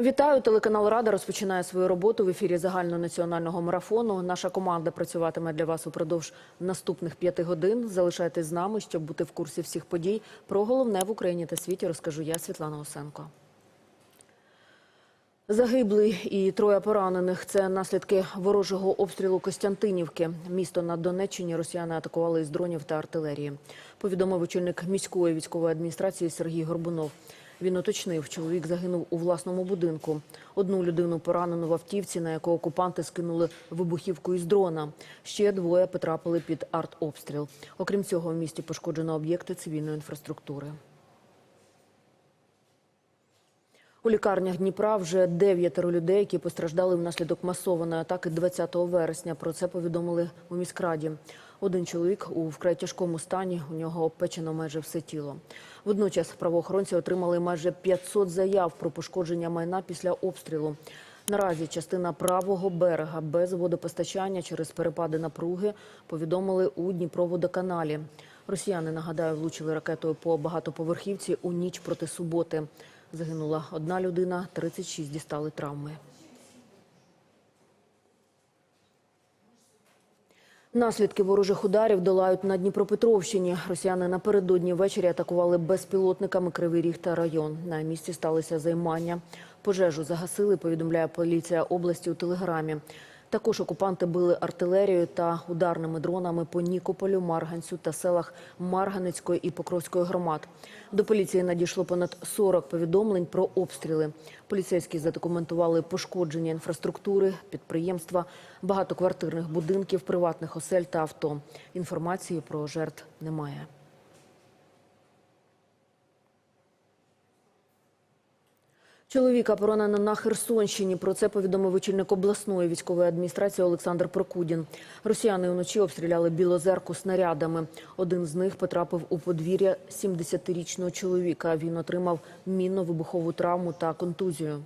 Вітаю, телеканал Рада розпочинає свою роботу в ефірі загальнонаціонального марафону. Наша команда працюватиме для вас упродовж наступних п'яти годин. Залишайтесь з нами, щоб бути в курсі всіх подій. Про головне в Україні та світі розкажу я, Світлана Осенко. Загиблий і троє поранених. Це наслідки ворожого обстрілу Костянтинівки. Місто на Донеччині росіяни атакували із дронів та артилерії. Повідомив очільник міської військової адміністрації Сергій Горбунов. Він уточнив, чоловік загинув у власному будинку. Одну людину поранено в автівці, на яку окупанти скинули вибухівку із дрона. Ще двоє потрапили під артобстріл. Окрім цього, в місті пошкоджено об'єкти цивільної інфраструктури. У лікарнях Дніпра вже дев'ятеро людей, які постраждали внаслідок масованої атаки 20 вересня. Про це повідомили у міськраді. Один чоловік у вкрай тяжкому стані. У нього обпечено майже все тіло. Водночас правоохоронці отримали майже 500 заяв про пошкодження майна після обстрілу. Наразі частина правого берега без водопостачання через перепади напруги повідомили у Дніпроводоканалі. Росіяни, нагадаю, влучили ракетою по багатоповерхівці у ніч проти суботи. Загинула одна людина, 36 дістали травми. Наслідки ворожих ударів долають на Дніпропетровщині. Росіяни напередодні ввечері атакували безпілотниками Кривий Ріг та район. На місці сталися займання. Пожежу загасили, повідомляє поліція області у телеграмі. Також окупанти били артилерією та ударними дронами по Нікополю, Марганцю та селах Марганецької і Покровської громад. До поліції надійшло понад 40 повідомлень про обстріли. Поліцейські задокументували пошкодження інфраструктури, підприємства, багатоквартирних будинків, приватних осель та авто. Інформації про жертв немає. Чоловіка поранено на Херсонщині. Про це повідомив очільник обласної військової адміністрації Олександр Прокудін. Росіяни вночі обстріляли Білозерку снарядами. Один з них потрапив у подвір'я 70-річного чоловіка. Він отримав мінно-вибухову травму та контузію.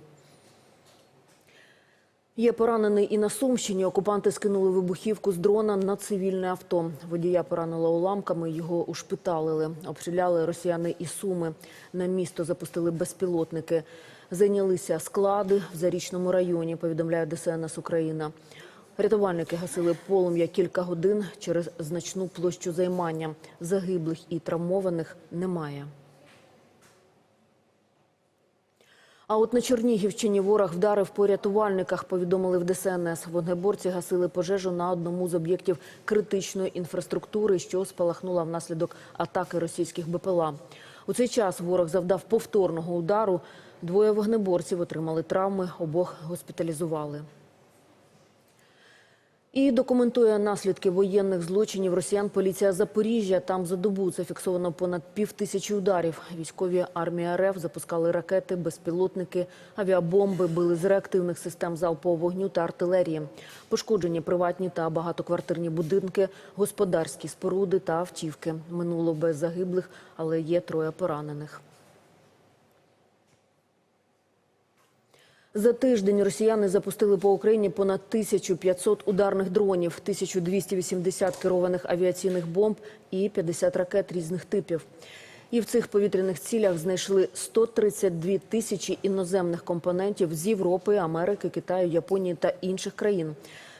Є поранений і на Сумщині. Окупанти скинули вибухівку з дрона на цивільне авто. Водія поранило уламками, його ушпиталили. Обстріляли росіяни і Суми. На місто запустили безпілотники. Зайнялися склади в Зарічному районі, повідомляє ДСНС Україна. Рятувальники гасили полум'я кілька годин через значну площу займання. Загиблих і травмованих немає. А от на Чернігівщині ворог вдарив по рятувальниках, повідомили в ДСНС. Вогнеборці гасили пожежу на одному з об'єктів критичної інфраструктури, що спалахнула внаслідок атаки російських БПЛА. У цей час ворог завдав повторного удару. Двоє вогнеборців отримали травми, обох госпіталізували. І документує наслідки воєнних злочинів росіян поліція Запоріжжя. Там за добу зафіксовано понад пів тисячі ударів. Військові армії РФ запускали ракети, безпілотники, авіабомби, били з реактивних систем залпового вогню та артилерії. Пошкоджені приватні та багатоквартирні будинки, господарські споруди та автівки. Минуло без загиблих, але є троє поранених. За тиждень росіяни запустили по Україні понад 1500 ударних дронів, 1280 керованих авіаційних бомб і 50 ракет різних типів. І в цих повітряних цілях знайшли 132 тисячі іноземних компонентів з Європи, Америки, Китаю, Японії та інших країн.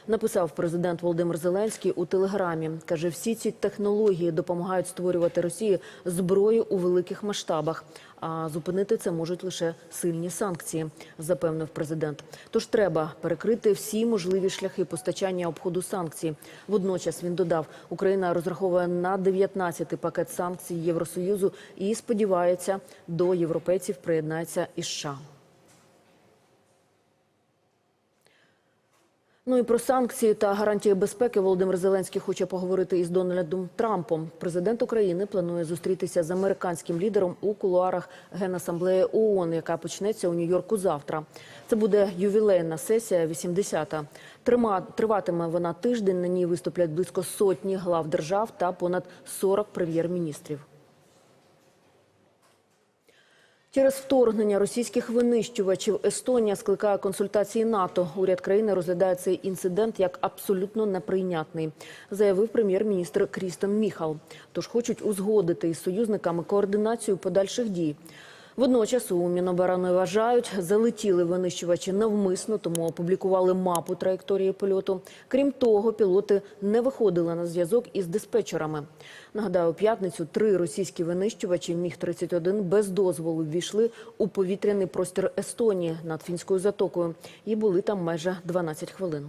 Написав президент Володимир Зеленський у телеграмі. каже, всі ці технології допомагають створювати Росії зброю у великих масштабах. А зупинити це можуть лише сильні санкції, запевнив президент. Тож треба перекрити всі можливі шляхи постачання обходу санкцій. Водночас він додав, Україна розраховує на 19-й пакет санкцій Євросоюзу і сподівається, до європейців приєднається і США. Ну і про санкції та гарантії безпеки Володимир Зеленський хоче поговорити із Дональдом Трампом. Президент України планує зустрітися з американським лідером у кулуарах Генасамблеї ООН, яка почнеться у Нью-Йорку завтра. Це буде ювілейна сесія, 80-та. Трима триватиме вона тиждень. На ній виступлять близько сотні глав держав та понад 40 прем'єр-міністрів. Через вторгнення російських винищувачів Естонія скликає консультації НАТО. Уряд країни розглядає цей інцидент як абсолютно неприйнятний, заявив прем'єр-міністр Крістен Міхал. Тож хочуть узгодити із союзниками координацію подальших дій. Водночас у Міноборони вважають, залетіли винищувачі навмисно, тому опублікували мапу траєкторії польоту. Крім того, пілоти не виходили на зв'язок із диспетчерами. Нагадаю, п'ятницю три російські винищувачі Міг-31 без дозволу ввійшли у повітряний простір Естонії над фінською затокою і були там майже 12 хвилин.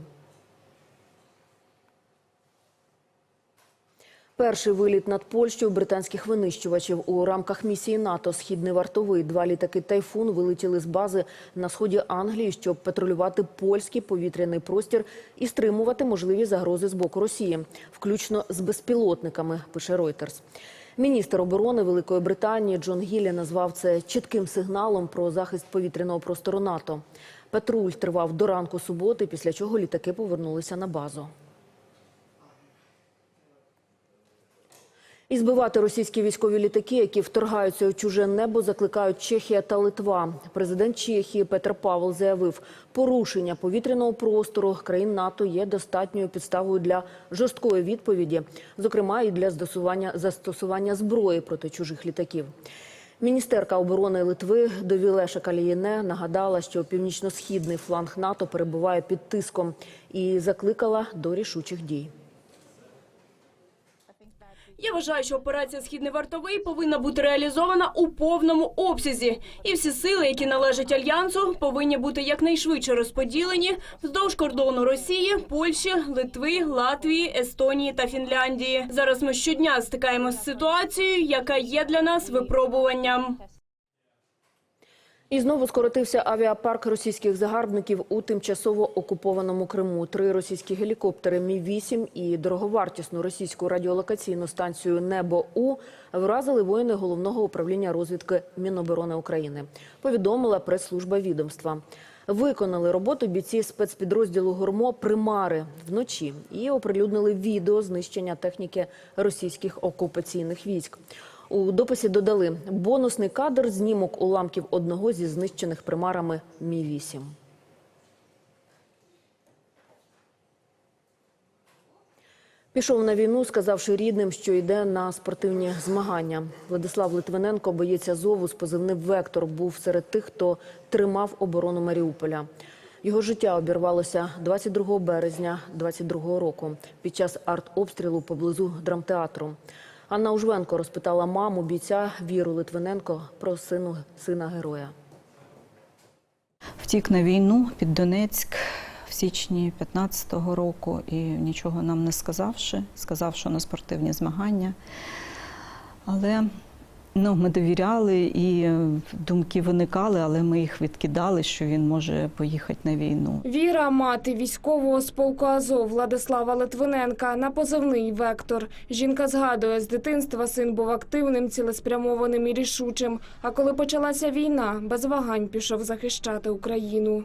Перший виліт над Польщею британських винищувачів у рамках місії НАТО Східний вартовий. Два літаки Тайфун вилетіли з бази на сході Англії, щоб патрулювати польський повітряний простір і стримувати можливі загрози з боку Росії, включно з безпілотниками. Пише Reuters. Міністр оборони Великої Британії Джон Гіллі назвав це чітким сигналом про захист повітряного простору НАТО. Патруль тривав до ранку суботи, після чого літаки повернулися на базу. І збивати російські військові літаки, які вторгаються у чуже небо, закликають Чехія та Литва. Президент Чехії Петр Павел заявив, порушення повітряного простору країн НАТО є достатньою підставою для жорсткої відповіді, зокрема і для застосування, зброї проти чужих літаків. Міністерка оборони Литви Довілеша Калієне нагадала, що північно-східний фланг НАТО перебуває під тиском і закликала до рішучих дій. Я вважаю, що операція Східний вартовий повинна бути реалізована у повному обсязі, і всі сили, які належать альянсу, повинні бути якнайшвидше розподілені вздовж кордону Росії, Польщі, Литви, Латвії, Естонії та Фінляндії. Зараз ми щодня стикаємося з ситуацією, яка є для нас випробуванням. І знову скоротився авіапарк російських загарбників у тимчасово окупованому Криму. Три російські гелікоптери Мі-8 і дороговартісну російську радіолокаційну станцію Небо У вразили воїни головного управління розвідки Міноборони України. Повідомила прес-служба відомства. Виконали роботу бійці спецпідрозділу Гурмо Примари вночі і оприлюднили відео знищення техніки російських окупаційних військ. У дописі додали бонусний кадр знімок уламків одного зі знищених примарами Мі 8 Пішов на війну, сказавши рідним, що йде на спортивні змагання. Владислав Литвиненко, боєць Азову з позивним Вектор, був серед тих, хто тримав оборону Маріуполя. Його життя обірвалося 22 березня 22 року під час артобстрілу поблизу драмтеатру. Анна Ужвенко розпитала маму бійця Віру Литвиненко про сину сина героя. Втік на війну під Донецьк в січні 15-го року і нічого нам не сказавши, сказав, що на спортивні змагання. Але ну, ми довіряли і е, думки виникали, але ми їх відкидали, що він може поїхати на війну. Віра, мати військового з полку Азов Владислава Литвиненка на позивний Вектор. Жінка згадує, з дитинства син був активним, цілеспрямованим і рішучим. А коли почалася війна, без вагань пішов захищати Україну.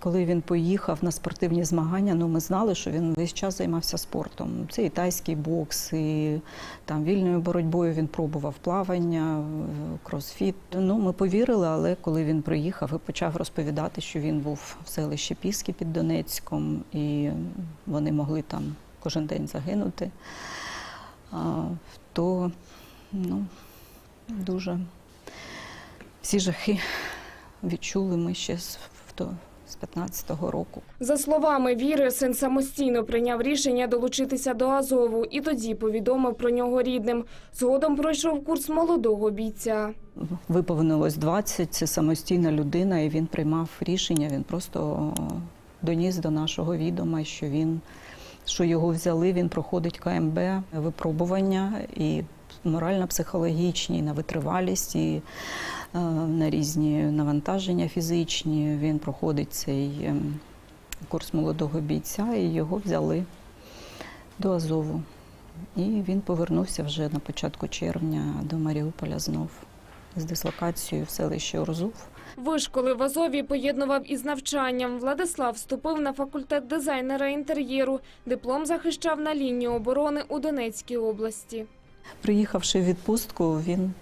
Коли він поїхав на спортивні змагання, ну ми знали, що він весь час займався спортом. Це і тайський бокс, і там вільною боротьбою він пробував плавання, кросфіт. Ну ми повірили, але коли він приїхав і почав розповідати, що він був в селищі Піски під Донецьком, і вони могли там кожен день загинути, то ну, дуже всі жахи відчули ми ще в то- з 15-го року. За словами Віри, син самостійно прийняв рішення долучитися до Азову і тоді повідомив про нього рідним. Згодом пройшов курс молодого бійця. Виповнилось 20, це самостійна людина, і він приймав рішення. Він просто доніс до нашого відома, що він що його взяли. Він проходить КМБ випробування і морально-психологічні, на витривалість, і е, на різні навантаження фізичні. Він проходить цей ем, курс молодого бійця, і його взяли до Азову. І він повернувся вже на початку червня до Маріуполя знов з дислокацією в селищі Орзув. Вишколи в Азові поєднував із навчанням. Владислав вступив на факультет дизайнера інтер'єру. Диплом захищав на лінії оборони у Донецькій області. Приїхавши в відпустку, він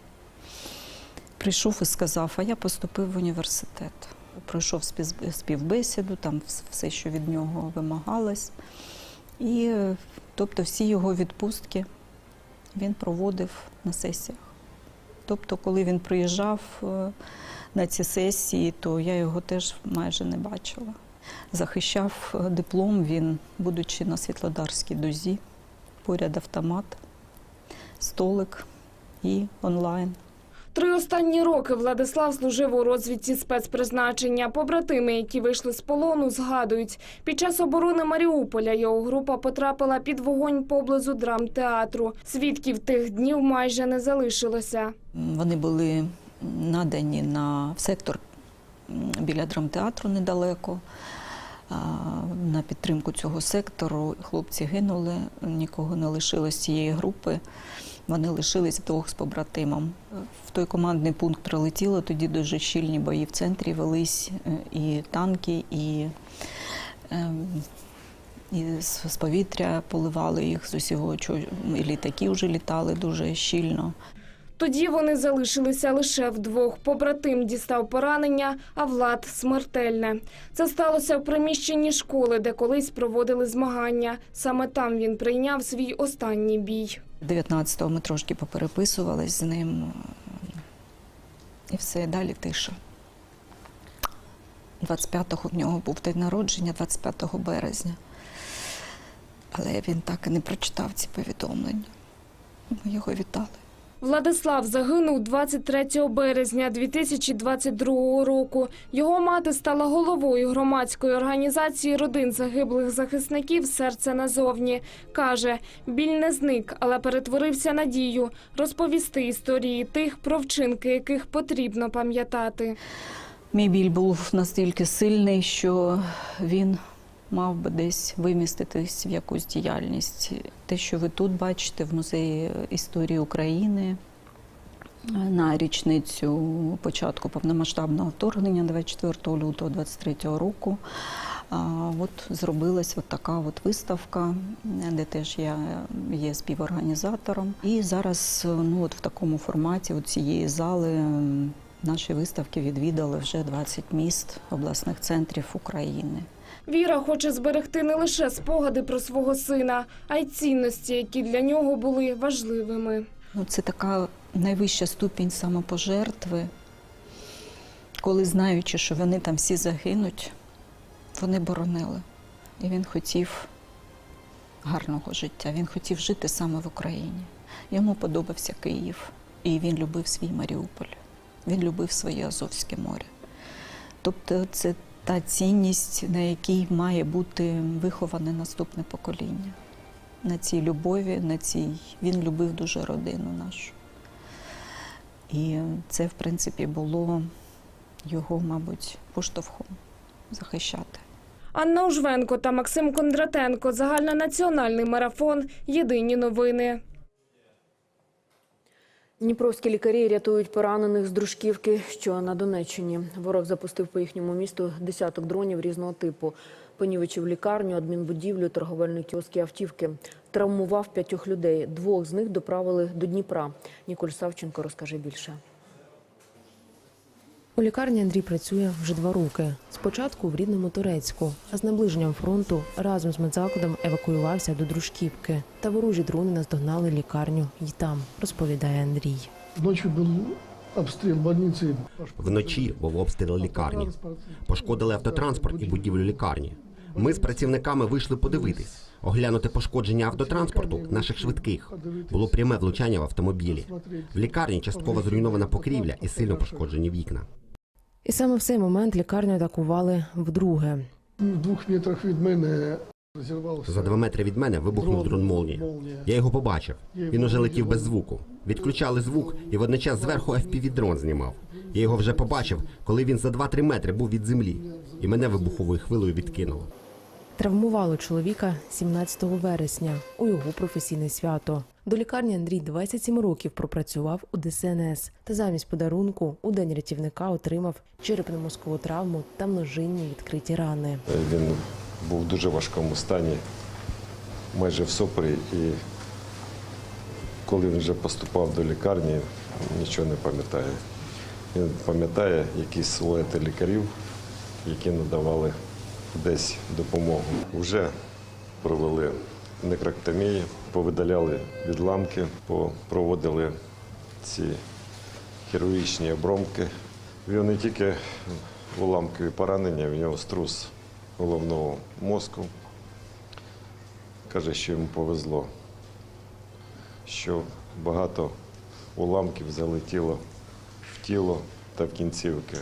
прийшов і сказав: а я поступив в університет. Пройшов співбесіду, там все, що від нього вимагалось. І тобто всі його відпустки він проводив на сесіях. Тобто, коли він приїжджав е, на ці сесії, то я його теж майже не бачила. Захищав е, диплом він, будучи на Світлодарській дузі, поряд автомат, столик і онлайн. Три останні роки Владислав служив у розвідці спецпризначення. Побратими, які вийшли з полону, згадують, під час оборони Маріуполя його група потрапила під вогонь поблизу драмтеатру. Свідків тих днів майже не залишилося. Вони були надані на в сектор біля драмтеатру недалеко. На підтримку цього сектору хлопці гинули, нікого не лишилось цієї групи. Вони лишились вдвох з побратимом. В той командний пункт прилетіло, тоді дуже щільні бої в центрі велись е, і танки, і, ем, і з повітря поливали їх з усього, і літаки вже літали дуже щільно. Тоді вони залишилися лише вдвох. Побратим дістав поранення, а Влад смертельне. Це сталося в приміщенні школи, де колись проводили змагання. Саме там він прийняв свій останній бій. 19-го ми трошки попереписувались з ним. І все, далі тиша. 25-го в нього був день народження, 25 березня. Але він так і не прочитав ці повідомлення. Ми його вітали. Владислав загинув 23 березня 2022 року. Його мати стала головою громадської організації родин загиблих захисників «Серце назовні». Каже, біль не зник, але перетворився на дію розповісти історії тих, про вчинки яких потрібно пам'ятати. Мій біль був настільки сильний, що він мав би десь виміститись в якусь діяльність. Те, що ви тут бачите в музеї історії України е, на річницю початку повномасштабного вторгнення 24 лютого 23 року. От зробилась от така от виставка, де теж я є співорганізатором. І зараз ну, от в такому форматі от цієї зали наші виставки відвідали вже 20 міст обласних центрів України. Віра хоче зберегти не лише спогади про свого сина, а й цінності, які для нього були важливими. Ну, це така найвища ступінь самопожертви, коли знаючи, що вони там всі загинуть, вони боронили. І він хотів гарного життя. Він хотів жити саме в Україні. Йому подобався Київ, і він любив свій Маріуполь. Він любив своє Азовське море. Тобто, це та цінність, на якій має бути виховане наступне покоління. На цій любові, на цій він любив дуже родину нашу. І це, в принципі, було його, мабуть, поштовхом захищати. Анна Ужвенко та Максим Кондратенко. Загальнонаціональний марафон. Єдині новини. Дніпровські лікарі рятують поранених з дружківки, що на Донеччині. Ворог запустив по їхньому місту десяток дронів різного типу. Понівечив лікарню, адмінбудівлю, торговельні кіоски, автівки. Травмував п'ятьох людей. Двох з них доправили до Дніпра. Ніколь Савченко розкаже більше. У лікарні Андрій працює вже два роки. Спочатку в рідному Турецьку, а з наближенням фронту разом з медзакладом евакуювався до Дружківки. Та ворожі дрони наздогнали лікарню й там, розповідає Андрій. Ночью был обстрел больницы. Вночі був обстріл лікарні. Пошкодили автотранспорт і будівлю лікарні. Ми з працівниками вийшли подивитись, оглянути пошкодження автотранспорту наших швидких. Було пряме влучання в автомобілі. В лікарні частково зруйнована покрівля і сильно пошкоджені вікна. І саме в цей момент лікарню атакували вдруге. В двох метрах від мене. За два метри від мене вибухнув дрон молнії. Я його побачив. Він уже летів без звуку. Відключали звук, і водночас зверху fpv дрон знімав. Я його вже побачив, коли він за 2-3 метри був від землі, і мене вибуховою хвилою відкинуло. Травмувало чоловіка 17 вересня у його професійне свято. До лікарні Андрій 27 років пропрацював у ДСНС та замість подарунку у день рятівника отримав черепно-мозкову травму та множинні відкриті рани. Він був в дуже важкому стані, майже в сопорі, і коли він вже поступав до лікарні, нічого не пам'ятає. Він пам'ятає якісь силуети лікарів, які надавали десь допомогу. Вже провели некроктомії, повидаляли відламки, проводили ці хірургічні обромки. В нього не тільки уламкові поранення, в нього струс головного мозку. Каже, що йому повезло, що багато уламків залетіло в тіло та в кінцівки.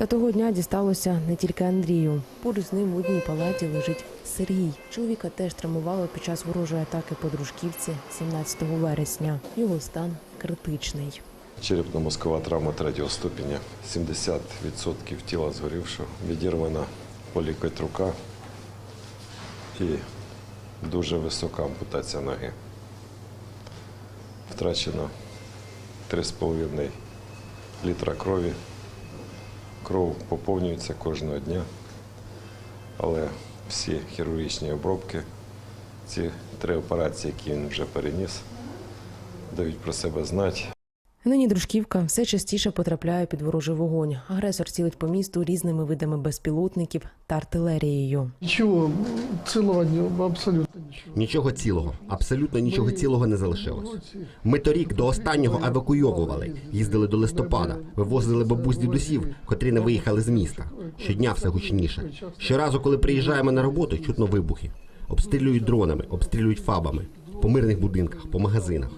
Та того дня дісталося не тільки Андрію. Поруч з ним в одній палаті лежить Сергій. Чоловіка теж травмувало під час ворожої атаки по дружківці 17 вересня. Його стан критичний. Черепно-мозкова травма третього ступеня, 70% тіла згорівшого, відірвана полікоть рука і дуже висока ампутація ноги. Втрачено 3,5 літра крові. Кров поповнюється кожного дня, але всі хірургічні обробки, ці три операції, які він вже переніс, дають про себе знати. Нині дружківка все частіше потрапляє під ворожий вогонь. Агресор цілить по місту різними видами безпілотників та артилерією. Ничего целого не, абсолютно ничего. Нічого цілого, абсолютно нічого цілого не залишилось. Ми торік до останнього евакуйовували, їздили до листопада, вивозили бабусь дідусів, котрі не виїхали з міста. Щодня все гучніше. Щоразу, коли приїжджаємо на роботу, чутно вибухи. Обстрілюють дронами, обстрілюють фабами, по мирних будинках, по магазинах.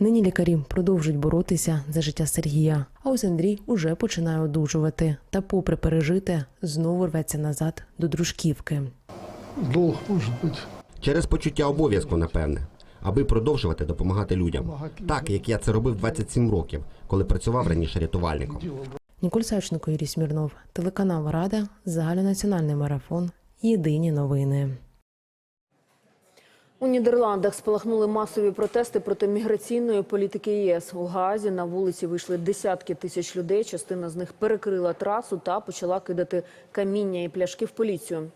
Нині лікарі продовжують боротися за життя Сергія. А ось Андрій уже починає одужувати. Та, попри пережите, знову рветься назад до дружківки. Долг может быть. Через почуття обов'язку, напевне, аби продовжувати допомагати людям. Так, як я це робив 27 років, коли працював раніше рятувальником. Ніколь Савченко, Юрій Смірнов, телеканал Рада, загальнонаціональний марафон. Єдині новини. У Нідерландах спалахнули масові протести проти міграційної політики ЄС. У Гаазі на вулиці вийшли десятки тисяч людей. Частина з них перекрила трасу та почала кидати каміння і пляшки в поліцію.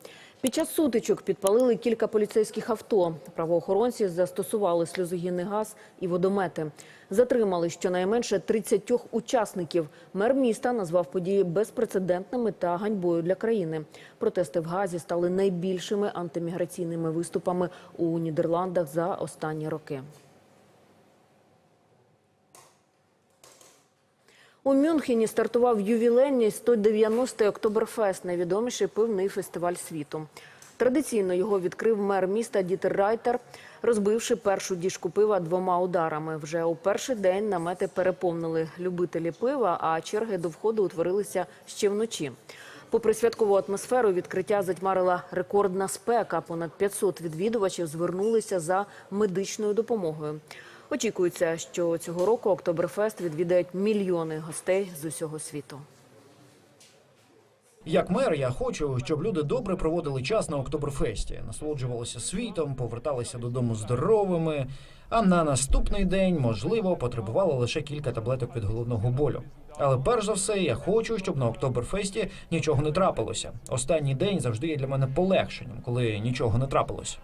Під час сутичок підпалили кілька поліцейських авто. Правоохоронці застосували сльозогінний газ і водомети. Затримали щонайменше 30 учасників. Мер міста назвав події безпрецедентними та ганьбою для країни. Протести в Газі стали найбільшими антиміграційними виступами у Нідерландах за останні роки. У Мюнхені стартував ювілейний 190-й Октоберфест, найвідоміший пивний фестиваль світу. Традиційно його відкрив мер міста Дітер Райтер, розбивши першу діжку пива двома ударами. Вже у перший день намети переповнили любителі пива, а черги до входу утворилися ще вночі. Попри святкову атмосферу, відкриття затьмарила рекордна спека. Понад 500 відвідувачів звернулися за медичною допомогою. Очікується, що цього року Октоберфест відвідають мільйони гостей з усього світу. Як мер, я хочу, щоб люди добре проводили час на Октоберфесті, насолоджувалися світом, поверталися додому здоровими. А на наступний день, можливо, потребували лише кілька таблеток від головного болю. Але перш за все, я хочу, щоб на Октоберфесті нічого не трапилося. Останній день завжди є для мене полегшенням, коли нічого не трапилося.